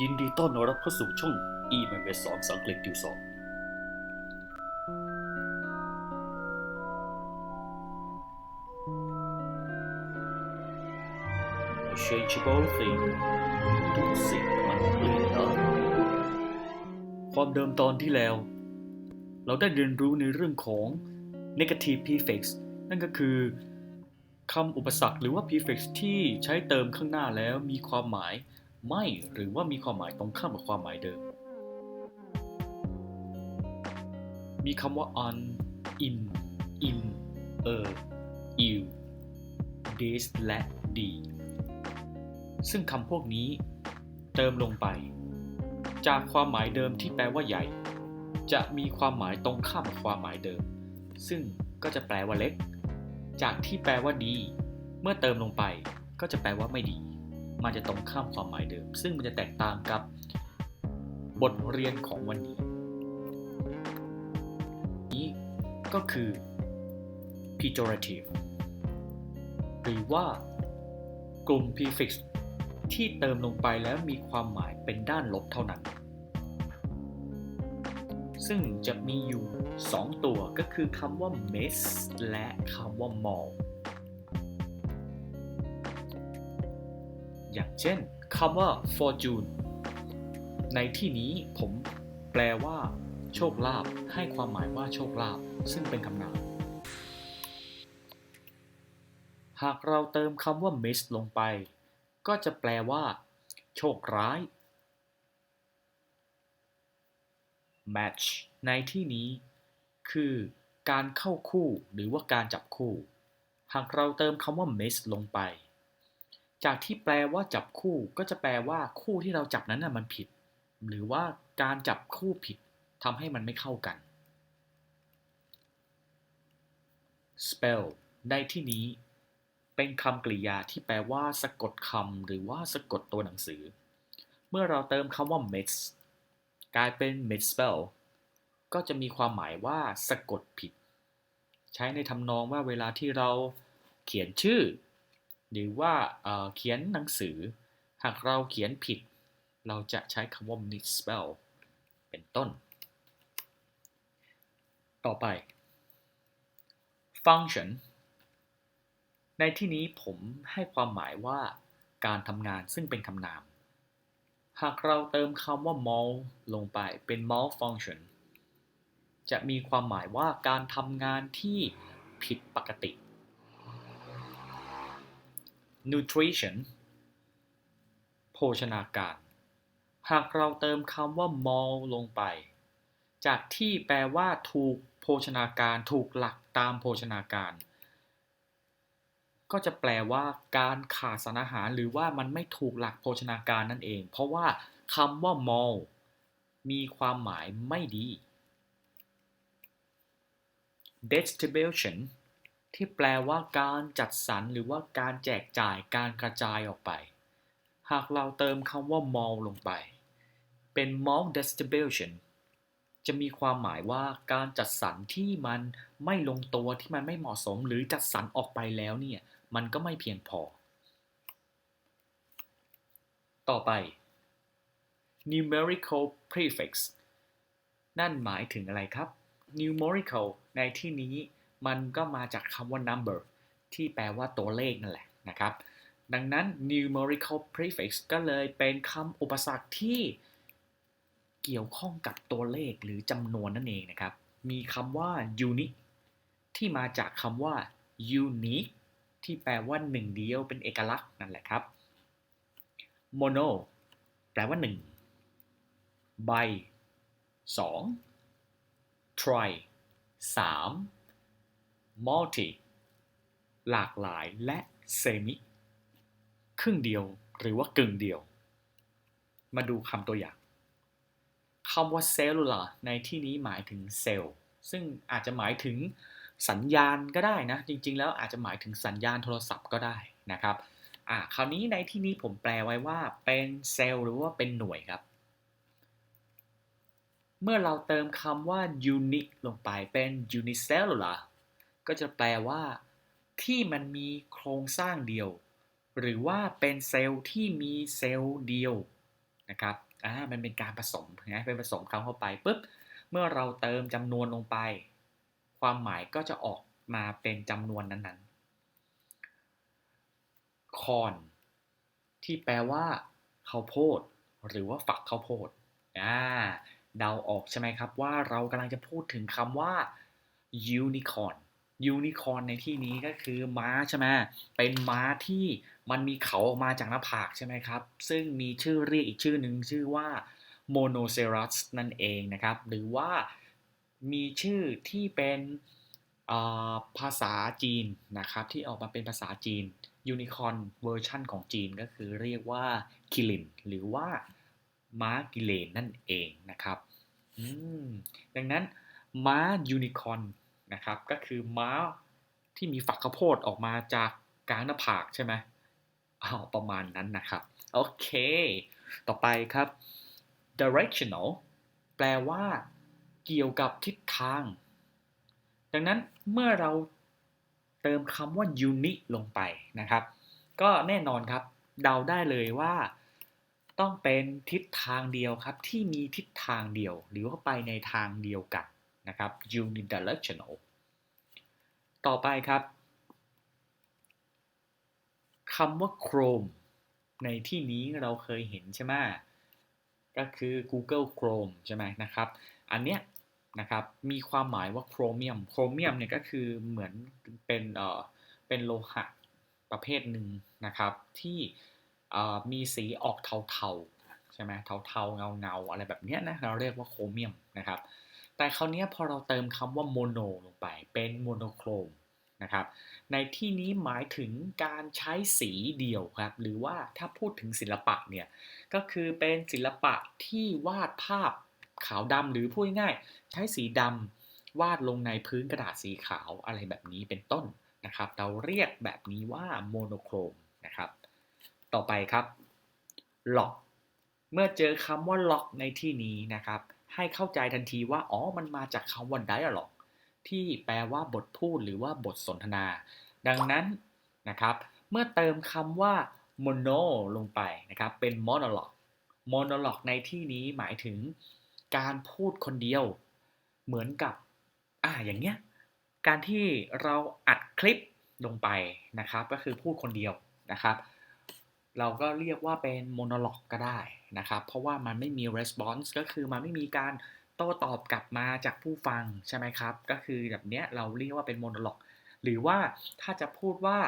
ยินดีต้อนรับเข้าสู่ช่อง e m m s สอนสังเกตติวสอง A changeable thing ทุกสิ่งมันเปลี่ยนได้ความเดิมตอนที่แล้ว เราได้เรียนรู้ในเรื่องของ negative prefix นั่นก็คือคำอุปสรรคหรือว่า prefix ที่ใช้เติมข้างหน้าแล้วมีความหมาย ไม่หรือว่ามีความหมายตรงข้ามกับความหมายเดิม มีคำว่า un in in er il this และ d ซึ่งคำพวกนี้เติมลงไป จากความหมายเดิมที่แปลว่าใหญ่ จะมีความหมายตรงข้ามกับความหมายเดิม ซึ่งก็จะแปลว่าเล็ก จากที่แปลว่าดี เมื่อเติมลงไปก็จะแปลว่าไม่ดี มันจะตรงข้ามความหมายเดิม ซึ่งมันจะแตกต่างกับบทเรียนของวันนี้ นี้ก็คือ pejorative หรือว่ากลุ่ม prefix ที่เติมลงไปแล้วมีความหมายเป็นด้านลบเท่านั้น ซึ่งจะมีอยู่ 2 ตัวก็คือคำว่า miss และคำว่า mall อย่างเช่นคำว่า fortune ในที่นี้ผมแปลว่า โชคลาภให้ความหมายว่าโชคลาภซึ่งเป็นคำนามหากเราเติมคำว่า miss ลงไป ก็จะแปลว่า โชคร้าย match ในที่นี้ คือ การเข้าคู่หรือว่าการจับคู่ หากเราเติมคำว่า miss ลงไป จากที่แปลว่าจับคู่ก็จะแปลว่าคู่ที่เราจับนั้นน่ะมันผิด หรือว่าการจับคู่ผิดทำให้มันไม่เข้ากัน spell ในที่นี้ เป็นคำกริยาที่แปลว่าสะกดคำหรือว่าสะกดตัวหนังสือ เมื่อเราเติมคำว่า miss กลายเป็น misspell ก็จะมีความหมายว่าสะกดผิด ใช้ในทำนองว่าเวลาที่เราเขียนชื่อ หรือว่าเขียนหนังสือ หากเราเขียนผิด เราจะใช้คำว่า misspell เป็นต้น ต่อไป function ในที่นี้ผมให้ความหมายว่าการทำงานซึ่งเป็นคำนาม หากเราเติมคำว่า mal ลงไปเป็น malfunction จะมีความหมายว่าการทำงานที่ผิดปกติ nutrition โภชนาการ หากเราเติมคำว่า mal ลงไป จากที่แปลว่าถูกโภชนาการ ถูกหลักตามโภชนาการ ก็จะแปลว่าการขาดสารอาหารหรือว่ามันไม่ถูกหลักโภชนาการนั่นเอง เพราะว่าคำว่า mal มีความหมายไม่ดี distribution ที่แปลว่าการจัดสรรหรือว่าการแจกจ่ายการกระจายออกไป หากเราเติมคำว่า mall ลงไป เป็น mall distribution จะมีความหมายว่าการจัดสรรที่มันไม่ลงตัวที่มันไม่เหมาะสม หรือจัดสรรออกไปแล้วเนี่ย มันก็ไม่เพียงพอ ต่อไป numerical prefix นั่นหมายถึงอะไรครับ numerical ในที่นี้ มันก็มาจากคำว่า number ที่แปลว่าตัวเลขนั่นแหละนะครับ ดังนั้น numerical prefix ก็เลยเป็นคำอุปสรรคที่เกี่ยวข้องกับตัวเลขหรือจำนวนนั่นเองนะครับ มีคำว่า unique ที่มาจากคำว่า unique ที่แปลว่าหนึ่งเดียวเป็นเอกลักษณ์นั่นแหละครับ mono แปลว่าหนึ่ง by สอง try สาม multi หลากหลายและ semi ครึ่งเดียวหรือว่ากึ่งเดียว มาดูคำตัวอย่างคำว่า cellular ในที่นี้หมายถึงเซลล์ซึ่งอาจจะหมายถึงสัญญาณก็ได้นะ จริง ๆ แล้วอาจจะหมายถึงสัญญาณโทรศัพท์ก็ได้นะครับอ่าคราวนี้ในที่นี้ผมแปลไว้ว่าเป็นเซลล์หรือว่าเป็นหน่วยครับ เมื่อเราเติมคำว่า unique ลงไปเป็น unicellular ก็จะแปลว่า ที่มันมีโครงสร้างเดียว หรือว่าเป็นเซลล์ที่มีเซลล์เดียวนะครับอ่ามันเป็นการผสมนะเป็นผสมคำเข้าไปปุ๊บเมื่อเราเติมจำนวนลงไป ความหมายก็จะออกมาเป็นจำนวนนั้นๆคอนที่แปลว่าข้าวโพด หรือว่าฝักข้าวโพดอ่าเดาออกใช่ไหมครับว่าเรากำลังจะพูดถึงคำว่า unicorn ยูนิคอร์นในที่นี้ก็คือม้าใช่ไหมเป็นม้าที่มันมีเขาออกมาจากหน้าผากใช่ไหมครับ ซึ่งมีชื่อเรียกอีกชื่อหนึ่งชื่อว่าโมโนเซรัสนั่นเองนะครับ หรือว่ามีชื่อที่เป็นภาษาจีนนะครับ ที่ออกมาเป็นภาษาจีนยูนิคอร์นเวอร์ชั่นของจีนก็คือเรียกว่าคิลินหรือว่าม้ากิเลนนั่นเองนะครับดังนั้นม้ายูนิคอร์น นะครับ ก็คือม้าที่มีฝักข้าวโพดออกมาจากกลางหน้าผากใช่ไหมอ้าวประมาณนั้นนะครับ โอเค ต่อไปครับ directional แปลว่าเกี่ยวกับทิศทาง ดังนั้นเมื่อเราเติมคำว่า unique ลงไปนะครับ ก็แน่นอนครับ เดาได้เลยว่าต้องเป็นทิศทางเดียวครับ ที่มีทิศทางเดียว หรือว่าไปในทางเดียวกัน นะครับ unidirectional ต่อไปครับคำว่า Chrome ในที่นี้เราเคยเห็นใช่ไหมก็คือ Google Chrome ใช่ไหมนะครับ อันเนี้ยนะครับมีความหมายว่าโครเมียมโครเมียมเนี่ยก็คือเหมือนเป็นเอ่อเป็นโลหะประเภทหนึ่งนะครับที่มีสีออกเทาๆใช่ไหมเทาๆเงาๆอะไรแบบเนี้ยนะเราเรียกว่าโครเมียมนะครับ แต่คราวนี้พอเราเติมคำว่าโมโนลงไปเป็นโมโนโครมนะครับ ในที่นี้หมายถึงการใช้สีเดียวครับ หรือว่าถ้าพูดถึงศิลปะเนี่ย ก็คือเป็นศิลปะที่วาดภาพขาวดำหรือพูดง่ายใช้สีดำวาดลงในพื้นกระดาษสีขาวอะไรแบบนี้เป็นต้นนะครับ เราเรียกแบบนี้ว่าโมโนโครมนะครับ ต่อไปครับล็อก เมื่อเจอคำว่าล็อกในที่นี้นะครับ ให้เข้าใจทันทีว่า อ๋อ มันมาจากคำว่า dialogue ที่แปลว่าบทพูดหรือว่าบทสนทนา ดังนั้นนะครับ เมื่อเติมคำว่า mono ลงไปนะครับ เป็น monologue monologue ในที่นี้หมายถึงการพูดคนเดียว เหมือนกับ อ่า อย่างเงี้ย การที่เราอัดคลิปลงไปนะครับ ก็คือพูดคนเดียวนะครับ เราก็เรียกว่าเป็นโมโนล็อกก็ได้นะครับ เพราะว่ามันไม่มี response ก็คือมันไม่มีการโต้ตอบกลับมาจากผู้ฟังใช่ไหมครับ ก็คือแบบเนี้ยเราเรียกว่าเป็นโมโนล็อก หรือว่าถ้าจะพูดว่า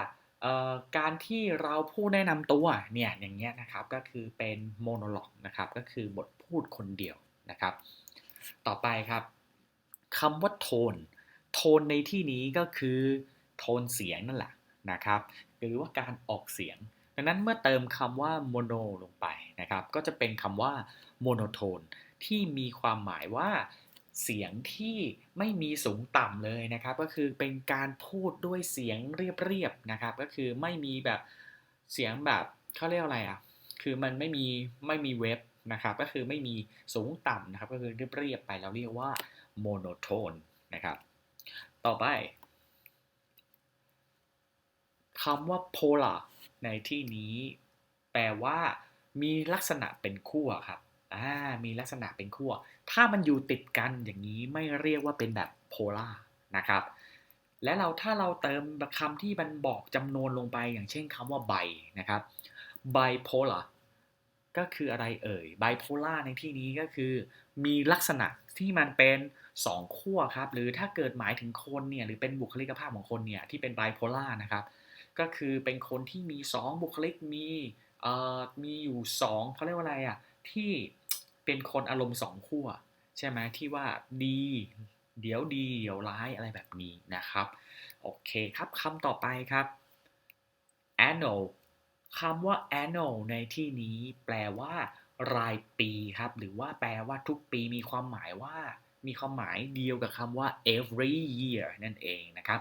การที่เราพูดแนะนำตัวเนี่ยอย่างเงี้ยนะครับก็คือเป็นโมโนล็อกนะครับก็คือบทพูดคนเดียวนะครับ ต่อไปครับคำว่าโทน โทนในที่นี้ก็คือโทนเสียงนั่นแหละนะครับ หรือว่าการออกเสียง ดังนั้นเมื่อเติมคำว่าโมโนลงไปนะครับ ก็จะเป็นคำว่าโมโนโทนที่มีความหมายว่าเสียงที่ไม่มีสูงต่ำเลยนะครับ ก็คือเป็นการพูดด้วยเสียงเรียบๆนะครับ ก็คือไม่มีแบบเสียงแบบเขาเรียกอะไรอะคือมันไม่มีไม่มีเว็บนะครับก็คือไม่มีสูงต่ำนะครับ ก็คือเรียบๆไปเราเรียกว่าโมโนโทนนะครับ ต่อไป คำว่า polar ในที่นี้แปลว่า มีลักษณะเป็นคู่ครับอ่ามีลักษณะเป็นคู่ถ้ามันอยู่ติดกันอย่างนี้ไม่เรียกว่าเป็นแบบโพล่านะครับ และเราถ้าเราเติมคำที่มันบอกจำนวนลงไปอย่างเช่นคำว่าไบนะครับไบโพล่าก็คืออะไรเอ่ยไบโพล่าในที่นี้ก็คือ มีลักษณะที่มันเป็น2ขั้วครับ หรือถ้าเกิดหมายถึงคนเนี่ย หรือเป็นบุคลิกภาพของคนเนี่ย ที่เป็นไบโพล่านะครับ ก็คือเป็นคนที่มี 2 บุคลิกมีเอ่อมีอยู่2เขาเรียกว่าอะไรอะที่เป็นคนอารมณ์2ขั้วใช่ไหมที่ว่าดี เดี๋ยวดี เดี๋ยวร้ายอะไรแบบนี้นะครับโอเคครับคำต่อไปครับ annual คำว่า annual ในที่นี้แปลว่ารายปีครับ หรือว่าแปลว่าทุกปีมีความหมายว่า มีความหมายเดียวกับคำว่า every year นั่นเองนะครับ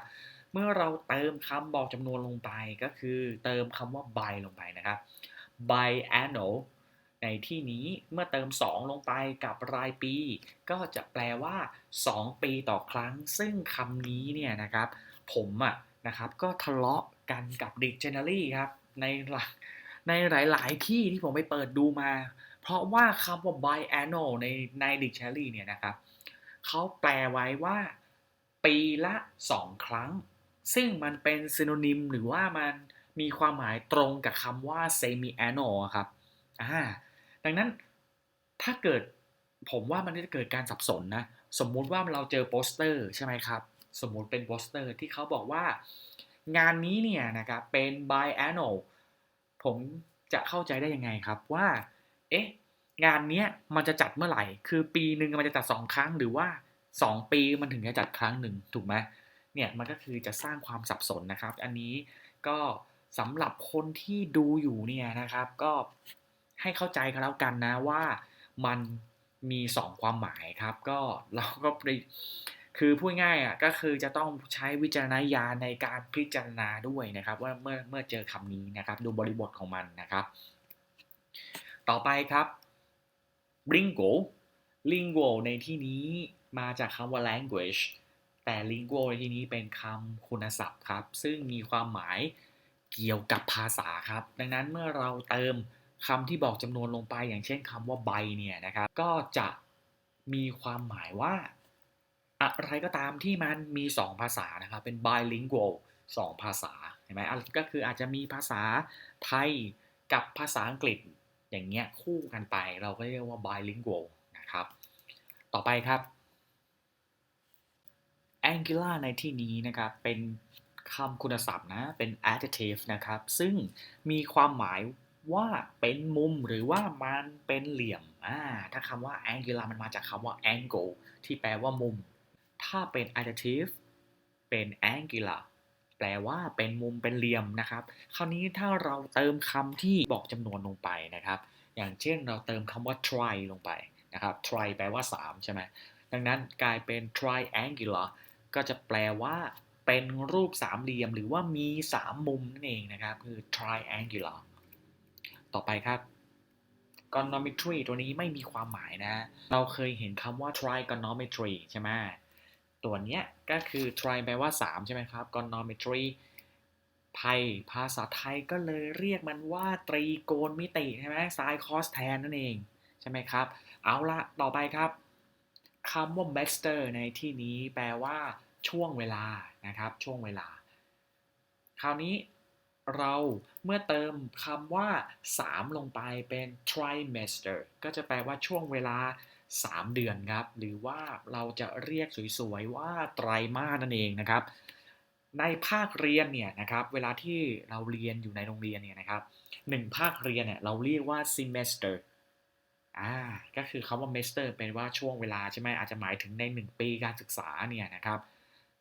เมื่อเราเติมคำบอกจำนวนลงไปก็คือเติมคำว่า by ลงไปนะครับ biannual ในที่นี้เมื่อเติม 2 ลงไปกับรายปี ก็จะแปลว่า 2 ปีต่อครั้ง ซึ่งคำนี้เนี่ยนะครับ ผมอะนะครับก็ทะเลาะกันกับ Dictionary ครับ ในหลักในหลาย ๆ ที่ที่ผมไปเปิดดูมา เพราะว่าคำว่า biannual ในใน dictionary เนี่ยนะครับเขาแปลไว้ว่า ปีละ 2 ครั้ง ซึ่งมันเป็น synonym หรือว่ามันมีความหมายตรงกับคำว่า semi annual ครับอ่าดังนั้นถ้าเกิดผมว่ามันจะเกิดการสับสนนะ สมมุติว่าเราเจอโปสเตอร์ใช่ไหมครับ สมมุติเป็นโปสเตอร์ที่เขาบอกว่า งานนี้เนี่ยนะครับเป็น biannual ผมจะเข้าใจได้ยังไงครับว่า เอ๊ะ งานเนี้ยมันจะจัดเมื่อไหร่ คือปีหนึ่งมันจะจัดสองครั้งหรือว่าสองปีมันถึงจะจัดครั้งหนึ่งถูกไหม เนี่ยมันก็คือจะสร้างความสับสนนะครับ อันนี้ก็สำหรับคนที่ดูอยู่เนี่ยนะครับ ก็ให้เข้าใจกันแล้วกันนะว่ามันมี 2 ความหมายครับ ก็เราก็ไปคือพูดง่ายอะก็คือจะต้องใช้วิจารณญาณในการพิจารณาด้วยนะครับ ว่าเมื่อเมื่อเจอคำนี้นะครับ ดูบริบทของมันนะครับ ต่อไปครับ lingo lingo ในที่นี้มาจากคำว่า language แต่ lingo ในที่นี้เป็นคำคุณศัพท์ครับ ซึ่งมีความหมายเกี่ยวกับภาษาครับ ดังนั้นเมื่อเราเติมคำที่บอกจำนวนลงไป อย่างเช่นคำว่าใบเนี่ยนะครับ ก็จะมีความหมายว่า อะไรก็ตามที่มันมี 2 ภาษานะครับ เป็น bilingual 2 ภาษาเห็นไหมก็คืออาจจะมีภาษาไทยกับภาษาอังกฤษอย่างเงี้ยคู่กันไป เราก็เรียกว่า bilingual นะครับ ต่อไปครับ angular ในที่นี้นะครับ เป็นคำคุณศัพท์นะ เป็น adjective นะครับ ซึ่งมีความหมายว่าเป็นมุมหรือว่ามันเป็นเหลี่ยมอ่าถ้าคำว่า angular มันมาจากคำว่า angle ที่แปลว่ามุม ถ้าเป็น adjective เป็น angular แปลว่าเป็นมุมเป็นเหลี่ยมนะครับ คราวนี้ถ้าเราเติมคำที่บอกจำนวนลงไปนะครับ อย่างเช่นเราเติมคำว่า tri ลงไปนะครับ tri แปลว่า 3 ใช่ไหมดังนั้นกลายเป็น triangular ก็จะแปลว่าเป็นรูปสามเหลี่ยมหรือว่ามี3มุมนั่นเองนะครับ คือ triangular ต่อไปครับ trigonometry ตัวนี้ไม่มีความหมายนะ เราเคยเห็นคำว่า trigonometry ใช่ไหมตัวเนี้ยก็คือ tri แปลว่า 3 ใช่ไหมครับ trigonometry ไทยภาษาไทยก็เลยเรียกมันว่าตรีโกณมิติใช่ไหม sin cos tan นั่นเอง ใช่ไหมครับ เอาละต่อไปครับ คำว่า master ในที่นี้แปลว่าช่วงเวลานะครับ ช่วงเวลา คราวนี้เราเมื่อเติมคำว่า 3 ลงไปเป็น trimester ก็จะแปลว่าช่วงเวลา 3 เดือนครับ หรือว่าเราจะเรียกสวยๆว่าไตรมาสนั่นเองนะครับ ในภาคเรียนเนี่ยนะครับ เวลาที่เราเรียนอยู่ในโรงเรียนเนี่ยนะครับหนึ่งภาคเรียนเนี่ยเราเรียกว่า semester อ่าก็คือคำว่า semester เป็นว่าช่วงเวลาใช่ไหมอาจจะหมายถึงใน 1 ปีการศึกษาเนี่ยนะครับ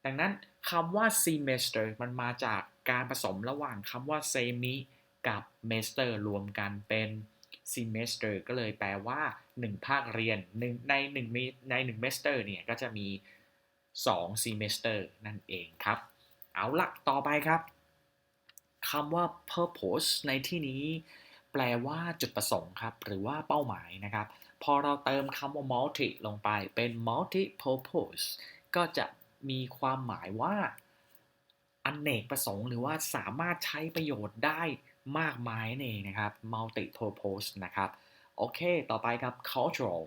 ดังนั้นคำว่า semester มันมาจากการผสมระหว่างคำว่า semi กับ master รวมกันเป็น semester ก็เลยแปลว่า 1 ภาคเรียน1ใน1มีใน1 master เนี่ยก็จะมี 2 semester นั่นเองครับ เอาละต่อไปครับคำว่า purpose ในที่นี้ แปลว่าจุดประสงค์ครับ หรือว่าเป้าหมายนะครับ พอเราเติมคำว่า multi ลงไปเป็น multi purpose ก็จะมีความหมายว่าอนเนกประสงค์หรือว่าสามารถใช้ประโยชน์ได้มากมายนั่เองนะครับ multi purpose นะครับ โอเค ต่อไปครับ cultural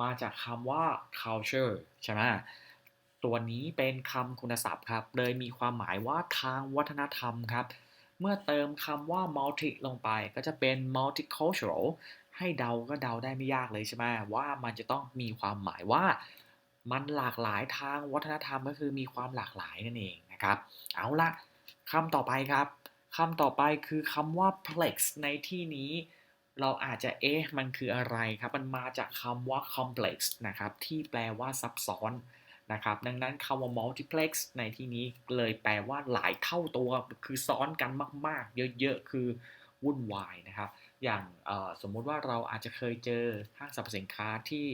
มาจากคำว่า culture ใช่ไหมตัวนี้เป็นคำคุณศัพท์ครับ เลยมีความหมายว่าทางวัฒนธรรมครับ เมื่อเติมคำว่า multi ลงไปก็จะเป็น multicultural ให้เดาก็เดาได้ไม่ยากเลยใช่ไหมว่ามันจะต้องมีความหมายว่ามันหลากหลายทางวัฒนธรรมก็คือมีความหลากหลายนั่นเองนะครับ เอาละคำต่อไปครับคำต่อไปคือคำว่า plex ในที่นี้ เราอาจจะเอ๊ะมันคืออะไรครับ มันมาจากคำว่า complex นะครับ ที่แปลว่าซับซ้อน นะครับ ดังนั้นคำว่า multiplex ในที่นี้เลยแปลว่าหลายเท่าตัว คือซ้อนกันมาก ๆ เยอะ ๆ คือวุ่นวายนะครับ อย่างสมมุติว่าเราอาจจะเคยเจอห้างสรรพสินค้าที่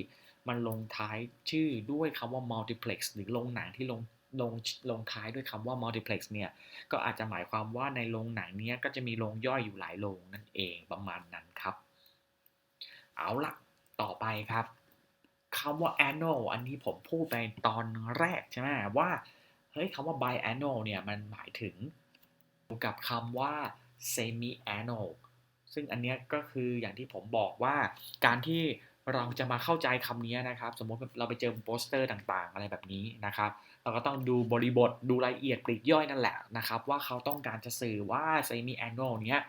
มันลงท้ายชื่อด้วยคำว่า multiplex หรือโรงหนังที่ลงลงลงท้ายด้วยคำว่า multiplex เนี่ยก็อาจจะหมายความว่าในโรงหนังนี้ก็จะมีโรงย่อยอยู่หลายโรงนั่นเองประมาณนั้นครับ เอาละต่อไปครับ คำว่า annual อันนี้ผมพูดไปตอนแรกใช่ไหมว่า เฮ้ยคำว่า biannual เนี่ยมันหมายถึงกับคำว่า semi annual ซึ่งอันเนี้ยก็คืออย่างที่ผมบอกว่าการที่เราจะมาเข้าใจคำนี้นะครับ สมมติเราไปเจอโปสเตอร์ต่างๆ อะไรแบบนี้นะครับ เราก็ต้องดูบริบทดูรายละเอียดปลีกย่อยนั่นแหละนะครับ ว่าเขาต้องการจะสื่อว่า semi annual เนี้ย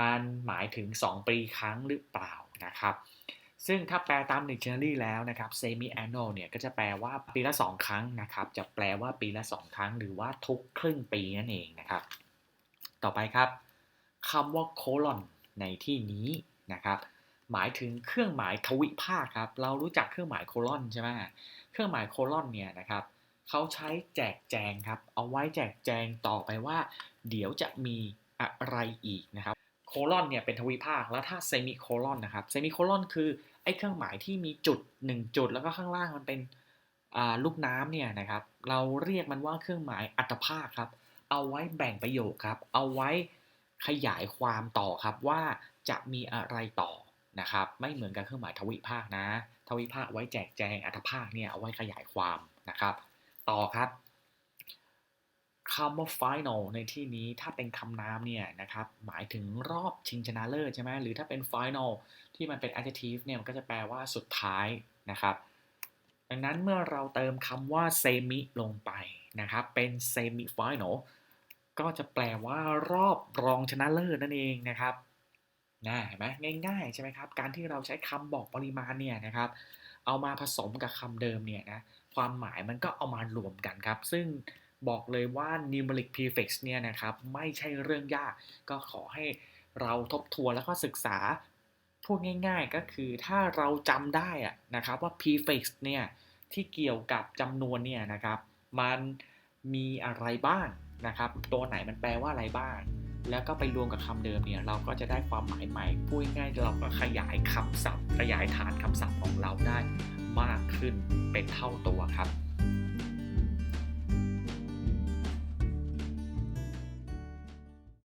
มันหมายถึง 2 ปีครั้งหรือเปล่านะครับ ซึ่งถ้าแปลตาม dictionary แล้วนะครับ semi annual เนี่ยก็จะแปลว่าปีละ 2 ครั้งนะครับ จะแปลว่าปีละ 2 ครั้ง หรือว่าทุกครึ่งปีนั่นเองนะครับ ต่อไปครับคำว่า colon ในที่นี้นะครับ หมายถึงเครื่องหมายทวิภาคครับ เรารู้จักเครื่องหมายโคลอนใช่ไหมเครื่องหมายโคลอนเนี่ยนะครับเขาใช้แจกแจงครับ เอาไว้แจกแจงต่อไปว่า เดี๋ยวจะมีอะไรอีกนะครับ โคลอนเนี่ยเป็นทวิภาค แล้วถ้าเซมิโคลอนนะครับ เซมิโคลอนคือไอ้เครื่องหมายที่มีจุด 1 จุด แล้วก็ข้างล่างมันเป็นลูกน้ำเนี่ยนะครับ เราเรียกมันว่าเครื่องหมายอัตภาคครับ เอาไว้แบ่งประโยคครับ เอาไว้ขยายความต่อครับว่าจะมีอะไรต่อนะครับ ไม่เหมือนกับเครื่องหมายทวิภาคนะ ทวิภาคไว้แจกแจงอัตภาคเนี่ยเอาไว้ขยายความนะครับ ต่อครับ คำว่า final ในที่นี้ถ้าเป็นคำนามเนี่ยนะครับหมายถึงรอบชิงชนะเลิศใช่ไหมหรือถ้าเป็น final ที่มันเป็น adjective เนี่ยมันก็จะแปลว่าสุดท้ายนะครับดังนั้นเมื่อเราเติมคำว่า semi ลงไปนะครับเป็น semi final ก็จะแปลว่ารอบรองชนะเลิศนั่นเองนะครับนะเห็นไหมง่ายๆใช่ไหมครับการที่เราใช้คำบอกปริมาณเนี่ยนะครับเอามาผสมกับคำเดิมเนี่ยนะความหมายมันก็เอามารวมกันครับ ซึ่ง บอกเลยว่า numeric prefix เนี่ยนะครับไม่ใช่เรื่องยาก ก็ขอให้เราทบทวนแล้วก็ศึกษาพูดง่ายๆก็คือถ้าเราจำได้อะนะครับว่า prefix เนี่ยที่เกี่ยวกับจำนวนเนี่ยนะครับ มันมีอะไรบ้างนะครับ ตัวไหนมันแปลว่าอะไรบ้าง แล้วก็ไปรวมกับคำเดิมเนี่ยเราก็จะได้ความหมายใหม่พูดง่ายๆเราก็ขยายคำศัพท์ ขยายฐานคำศัพท์ของเราได้มากขึ้นเป็นเท่าตัวครับ